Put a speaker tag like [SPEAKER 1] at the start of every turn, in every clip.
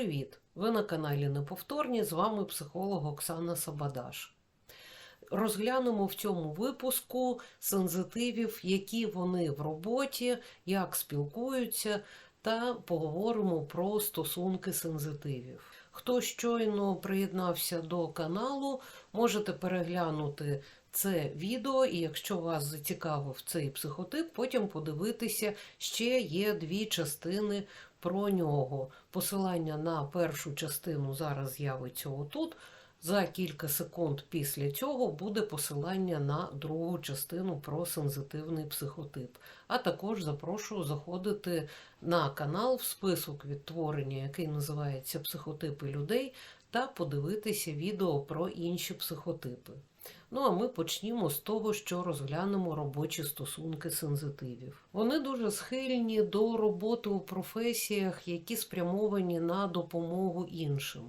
[SPEAKER 1] Привіт! Ви на каналі Неповторні. З вами психолог Оксана Сабадаш. Розглянемо в цьому випуску сензитивів, які вони в роботі, як спілкуються, та поговоримо про стосунки сензитивів. Хто щойно приєднався до каналу, можете переглянути це відео, і якщо вас зацікавив цей психотип, потім подивитися, ще є дві частини про нього. Посилання на першу частину зараз з'явиться отут. За кілька секунд після цього буде посилання на другу частину про сензитивний психотип. А також запрошую заходити на канал в список відтворення, який називається Психотипи людей, та подивитися відео про інші психотипи. Ну а ми почнімо з того, що розглянемо робочі стосунки сензитивів. Вони дуже схильні до роботи у професіях, які спрямовані на допомогу іншим.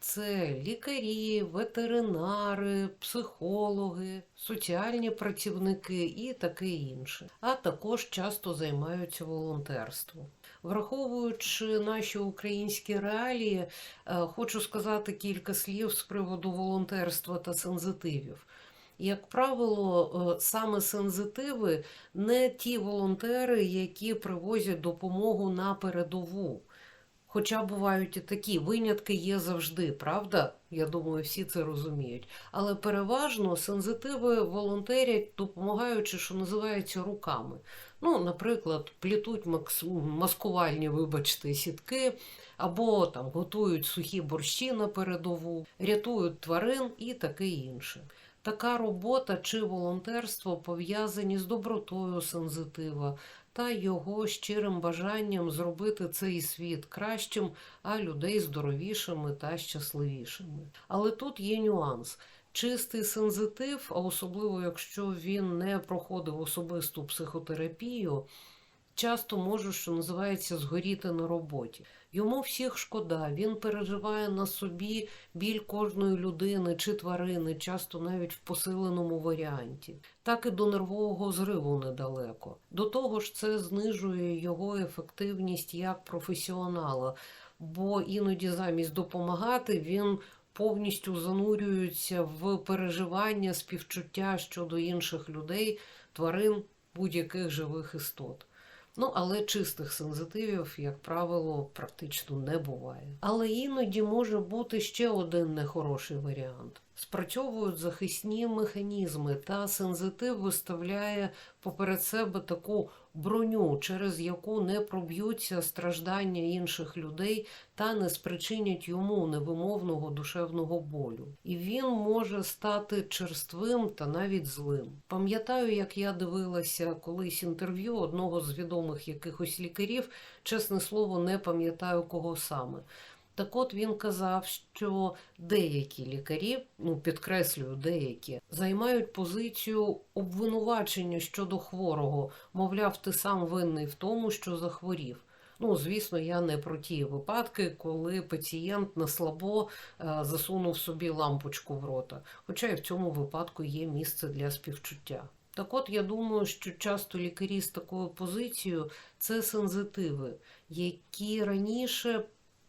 [SPEAKER 1] Це лікарі, ветеринари, психологи, соціальні працівники і таке інше. А також часто займаються волонтерством. Враховуючи наші українські реалії, е, хочу сказати кілька слів з приводу волонтерства та сензитивів. Як правило, е, саме сензитиви не ті волонтери, які привозять допомогу на передову. Хоча бувають і такі винятки є завжди, правда? Я думаю, всі це розуміють. Але переважно сензитиви волонтерять, допомагаючи, що називається, руками. Ну, наприклад, плітуть маскувальні, вибачте, сітки, або там готують сухі борщі на передову, рятують тварин і таке інше. Така робота чи волонтерство пов'язані з добротою сензитива та його щирим бажанням зробити цей світ кращим, а людей здоровішими та щасливішими. Але тут є нюанс. Чистий сензитив, а особливо якщо він не проходив особисту психотерапію, часто може, що називається, згоріти на роботі. Йому всіх шкода, він переживає на собі біль кожної людини чи тварини, часто навіть в посиленому варіанті. Так і до нервового зриву недалеко. До того ж, це знижує його ефективність як професіонала, бо іноді замість допомагати він. Повністю занурюються в переживання, співчуття щодо інших людей, тварин, будь-яких живих істот. Ну, але чистих сензитивів, як правило, практично не буває. Але іноді може бути ще один нехороший варіант. Спрацьовують захисні механізми, та сензитив виставляє поперед себе таку броню, через яку не проб'ються страждання інших людей та не спричинять йому невимовного душевного болю. І він може стати черствим та навіть злим. Пам'ятаю, як я дивилася колись інтерв'ю одного з відомих якихось лікарів, чесне слово, не пам'ятаю кого саме. Так от він казав, що деякі лікарі, ну підкреслюю, деякі, займають позицію обвинувачення щодо хворого, мовляв, ти сам винний в тому, що захворів. Ну, звісно, я не про ті випадки, коли пацієнт на слабо е, засунув собі лампочку в рота. Хоча і в цьому випадку є місце для співчуття. Так от я думаю, що часто лікарі з такою позицією це сензитиви, які раніше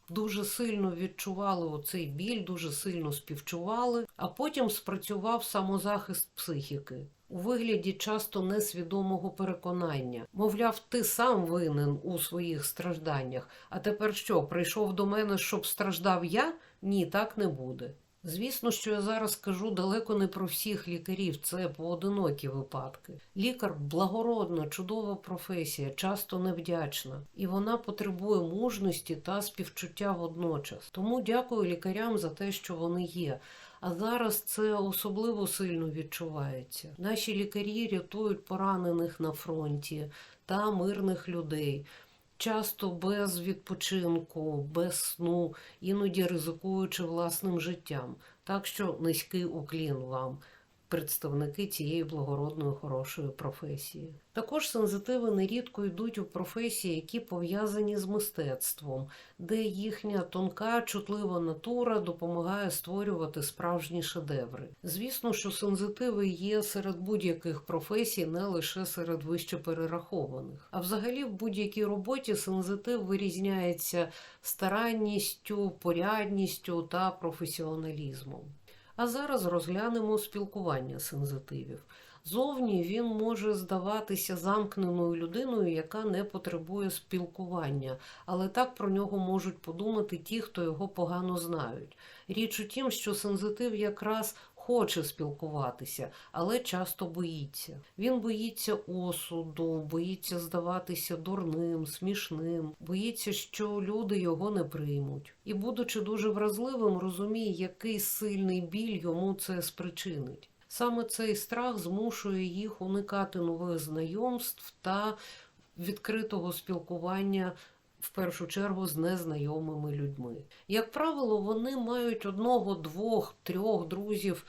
[SPEAKER 1] дуже сильно відчували оцей біль, дуже сильно співчували, а потім спрацював самозахист психіки. У вигляді часто несвідомого переконання. Мовляв, ти сам винен у своїх стражданнях. А тепер що, прийшов до мене, щоб страждав я? Ні, так не буде. Звісно, що я зараз кажу далеко не про всіх лікарів, це поодинокі випадки. Лікар благородна, чудова професія, часто невдячна, і вона потребує мужності та співчуття водночас. Тому дякую лікарям за те, що вони є. А зараз це особливо сильно відчувається. Наші лікарі рятують поранених на фронті та мирних людей часто без відпочинку, без сну, іноді ризикуючи власним життям. Так що низький уклін вам. Представники цієї благородної хорошої професії. Також сензитиви нерідко йдуть у професії, які пов'язані з мистецтвом, де їхня тонка, чутлива натура допомагає створювати справжні шедеври. Звісно, що сензитиви є серед будь-яких професій, не лише серед вище перерахованих. А взагалі в будь-якій роботі сензитив вирізняється старанністю, порядністю та професіоналізмом. А зараз розглянемо спілкування сензитивів. Зовні він може здаватися замкненою людиною, яка не потребує спілкування, але так про нього можуть подумати ті, хто його погано знають. Річ у тім, що сензитив якраз хоче спілкуватися, але часто боїться. Він боїться осуду, боїться здаватися дурним, смішним, боїться, що люди його не приймуть. І, будучи дуже вразливим, розуміє, який сильний біль йому це спричинить. Саме цей страх змушує їх уникати нових знайомств та відкритого спілкування. В першу чергу з незнайомими людьми. Як правило, вони мають одного, двох, трьох друзів,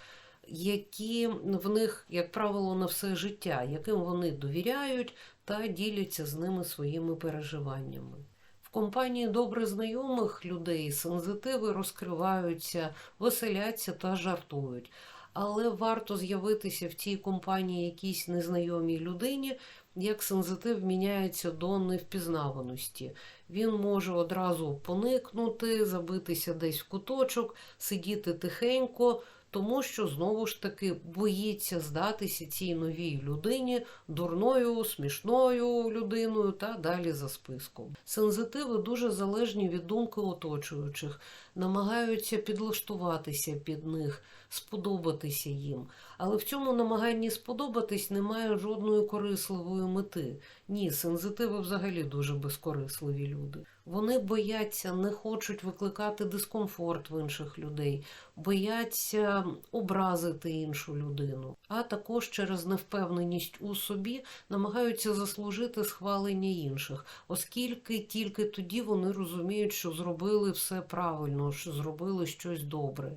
[SPEAKER 1] які в них, як правило, на все життя, яким вони довіряють та діляться з ними своїми переживаннями. В компанії добре знайомих людей сензитиви розкриваються, веселяться та жартують але варто з'явитися в цій компанії якійсь незнайомій людині, як сензитив міняється до невпізнаваності. Він може одразу поникнути, забитися десь в куточок, сидіти тихенько. Тому що знову ж таки боїться здатися цій новій людині дурною, смішною людиною та далі за списком. Сензитиви дуже залежні від думки оточуючих, намагаються підлаштуватися під них, сподобатися їм. Але в цьому намаганні сподобатись немає жодної корисливої мети. Ні, сензитиви взагалі дуже безкорисливі люди. Вони бояться, не хочуть викликати дискомфорт в інших людей, бояться образити іншу людину, а також через невпевненість у собі намагаються заслужити схвалення інших, оскільки тільки тоді вони розуміють, що зробили все правильно, що зробили щось добре.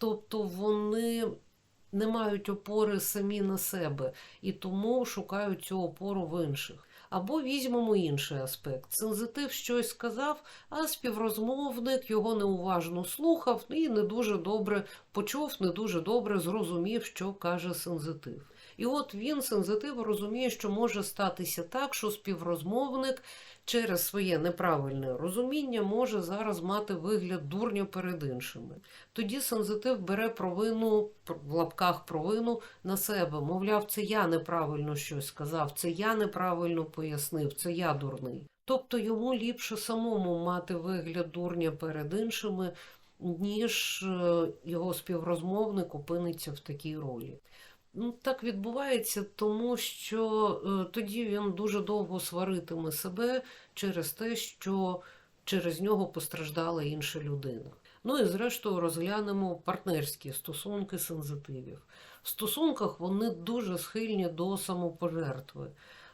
[SPEAKER 1] Тобто вони не мають опори самі на себе і тому шукають цю опору в інших. Або візьмемо інший аспект. Сензитив щось сказав, а співрозмовник його неуважно слухав і не дуже добре почув, не дуже добре зрозумів, що каже сензитив. І от він, сензитив, розуміє, що може статися так, що співрозмовник через своє неправильне розуміння може зараз мати вигляд дурня перед іншими. Тоді сензитив бере провину в лапках провину на себе. Мовляв, це я неправильно щось сказав, це я неправильно пояснив, це я дурний. Тобто йому ліпше самому мати вигляд дурня перед іншими, ніж е, його співрозмовник опиниться в такій ролі. Ну, Так відбувається, тому що е, тоді він дуже довго сваритиме себе через те, що через нього постраждала інша людина. Ну і зрештою розглянемо партнерські стосунки сензитивів. В стосунках вони дуже схильні до самопожертви.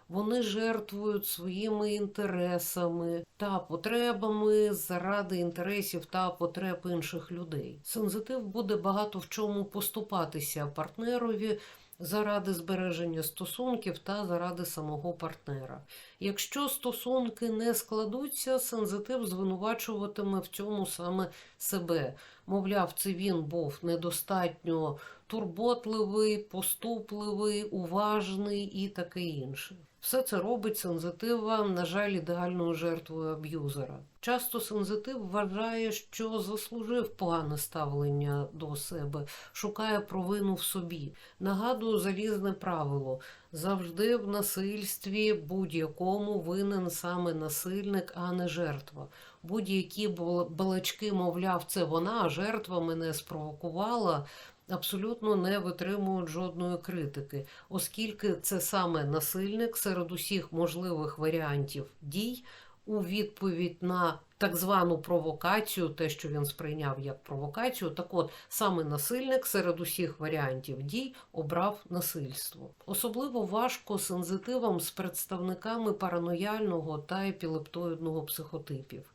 [SPEAKER 1] Вони жертвують своїми інтересами та потребами заради інтересів та потреб інших людей. Сензитив буде багато в чому поступатися партнерові заради збереження стосунків та заради самого партнера. Якщо стосунки не складуться, сензитив звинувачуватиме в цьому саме себе. Мовляв, це він був недостатньо турботливий, поступливий, уважний і таке інше. Все це робить сензитива, на жаль, ідеальною жертвою аб'юзера. Часто сензитив вважає, що заслужив погане ставлення до себе, шукає провину в собі. Нагадую залізне правило: завжди в насильстві будь-якому винен саме насильник, а не жертва. Будь-які балачки, мовляв, це вона, жертва мене спровокувала абсолютно не витримують жодної критики, оскільки це саме насильник серед усіх можливих варіантів дій у відповідь на так звану провокацію, те, що він сприйняв як провокацію, так от саме насильник серед усіх варіантів дій обрав насильство. Особливо важко сензитивам з представниками паранояльного та епілептоїдного психотипів.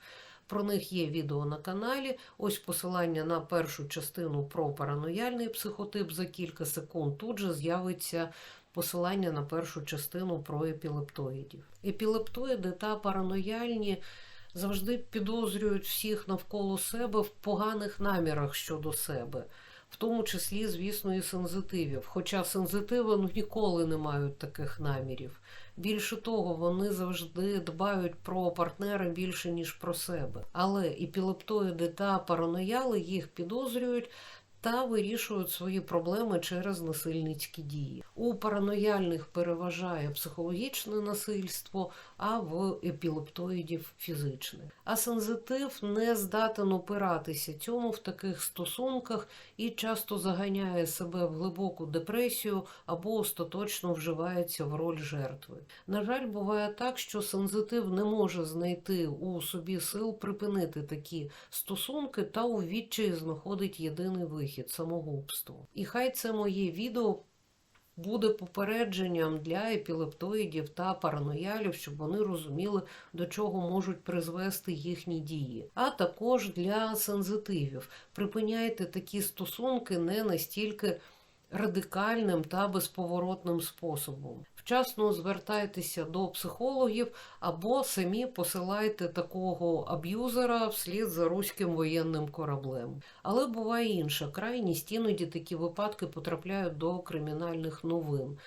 [SPEAKER 1] Про них є відео на каналі. Ось посилання на першу частину про паранояльний психотип за кілька секунд. Тут же з'явиться посилання на першу частину про епілептоїдів. Епілептоїди та паранояльні завжди підозрюють всіх навколо себе в поганих намірах щодо себе. В тому числі, звісно, і сензитивів. Хоча сензитиви ну, ніколи не мають таких намірів. Більше того, вони завжди дбають про партнера більше, ніж про себе. Але епілептоїди та паранояли їх підозрюють та вирішують свої проблеми через насильницькі дії. У паранояльних переважає психологічне насильство, а в епілептоїдів фізичне. А сензитив не здатен опиратися цьому в таких стосунках і часто заганяє себе в глибоку депресію або остаточно вживається в роль жертви. На жаль, буває так, що сензитив не може знайти у собі сил припинити такі стосунки та у відчаї знаходить єдиний вихід самогубство. І хай це моє відео буде попередженням для епілептоїдів та параноялів, щоб вони розуміли, до чого можуть призвести їхні дії. А також для сензитивів. Припиняйте такі стосунки не настільки радикальним та безповоротним способом. Вчасно звертайтеся до психологів або самі посилайте такого аб'юзера вслід за руським воєнним кораблем. Але буває інша крайність, іноді такі випадки потрапляють до кримінальних новин.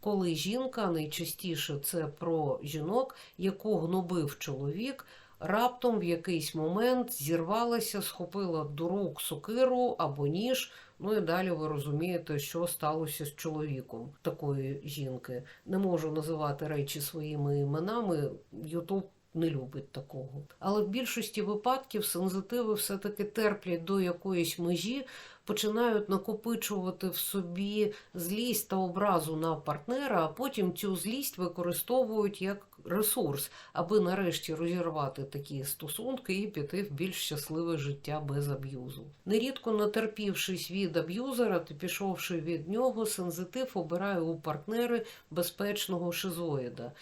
[SPEAKER 1] Коли жінка, найчастіше це про жінок, яку гнобив чоловік, раптом в якийсь момент зірвалася, схопила до рук сокиру або ніж. Ну і далі ви розумієте, що сталося з чоловіком такої жінки. Не можу називати речі своїми іменами. Ютуб не любить такого. Але в більшості випадків сензитиви все-таки терплять до якоїсь межі, починають накопичувати в собі злість та образу на партнера, а потім цю злість використовують як ресурс, аби нарешті розірвати такі стосунки і піти в більш щасливе життя без аб'юзу. Нерідко натерпівшись від аб'юзера та пішовши від нього, сензитив обирає у партнери безпечного шизоїда.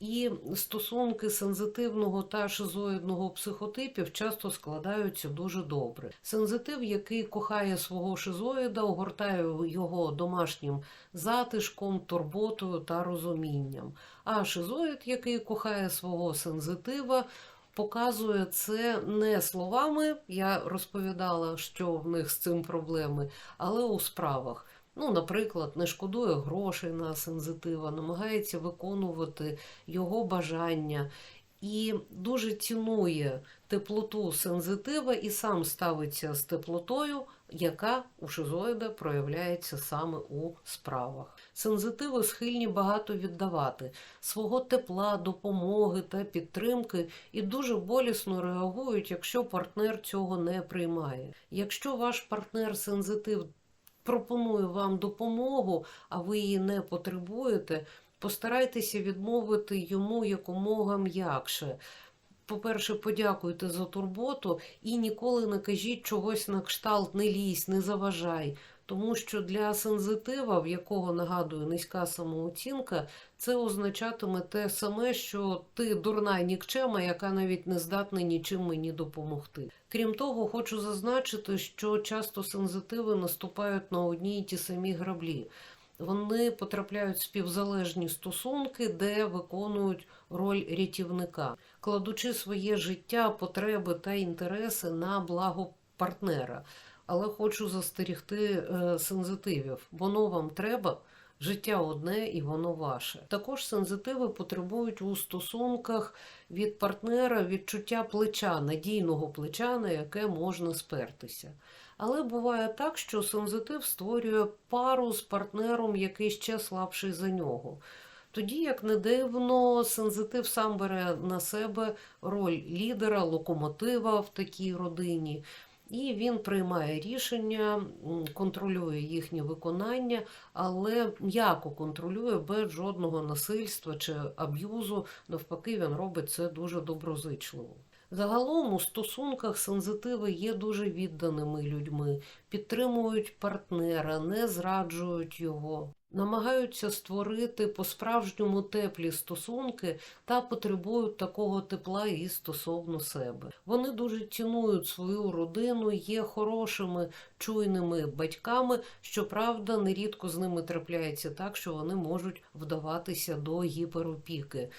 [SPEAKER 1] І стосунки сензитивного та шизоїдного психотипів часто складаються дуже добре. Сензитив, який кохає свого шизоїда, огортає його домашнім затишком, турботою та розумінням. А шизоїд, який кохає свого сензитива, показує це не словами. Я розповідала, що в них з цим проблеми, але у справах. Ну, наприклад, не шкодує грошей на сензитива, намагається виконувати його бажання і дуже цінує теплоту сензитива і сам ставиться з теплотою, яка у шизоїда проявляється саме у справах. Сензитиви схильні багато віддавати свого тепла, допомоги та підтримки і дуже болісно реагують, якщо партнер цього не приймає. Якщо ваш партнер сензитив пропонує вам допомогу, а ви її не потребуєте, постарайтеся відмовити йому якомога м'якше. По-перше, подякуйте за турботу і ніколи не кажіть чогось на кшталт, не лізь, не заважай. Тому що для сензитива, в якого нагадую низька самооцінка, це означатиме те саме, що ти дурна нікчема, яка навіть не здатна нічим мені допомогти. Крім того, хочу зазначити, що часто сензитиви наступають на одні й ті самі граблі. Вони потрапляють в співзалежні стосунки, де виконують роль рятівника, кладучи своє життя, потреби та інтереси на благо партнера але хочу застерігти е, сензитивів. Воно вам треба. Життя одне і воно ваше. Також сензитиви потребують у стосунках від партнера відчуття плеча, надійного плеча, на яке можна спертися. Але буває так, що сензитив створює пару з партнером, який ще слабший за нього. Тоді, як не дивно, сензитив сам бере на себе роль лідера, локомотива в такій родині. І він приймає рішення, контролює їхнє виконання, але м'яко контролює без жодного насильства чи аб'юзу. Навпаки, він робить це дуже доброзичливо. Загалом у стосунках сензитиви є дуже відданими людьми, підтримують партнера, не зраджують його, намагаються створити по-справжньому теплі стосунки та потребують такого тепла і стосовно себе. Вони дуже цінують свою родину, є хорошими, чуйними батьками. Щоправда, нерідко з ними трапляється так, що вони можуть вдаватися до гіперопіки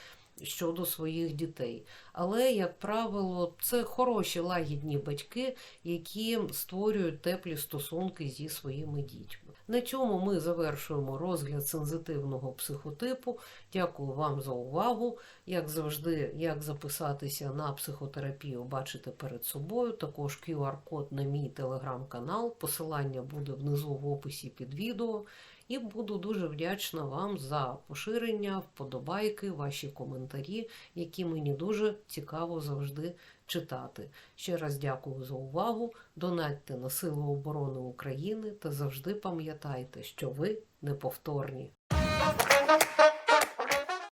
[SPEAKER 1] щодо своїх дітей. Але, як правило, це хороші лагідні батьки, які створюють теплі стосунки зі своїми дітьми. На цьому ми завершуємо розгляд сензитивного психотипу. Дякую вам за увагу. Як завжди, як записатися на психотерапію, бачите перед собою. Також QR-код на мій телеграм-канал. Посилання буде внизу в описі під відео. І буду дуже вдячна вам за поширення, вподобайки, ваші коментарі, які мені дуже цікаво завжди читати. Ще раз дякую за увагу. Донатьте на Сили оборони України та завжди пам'ятайте, що ви неповторні.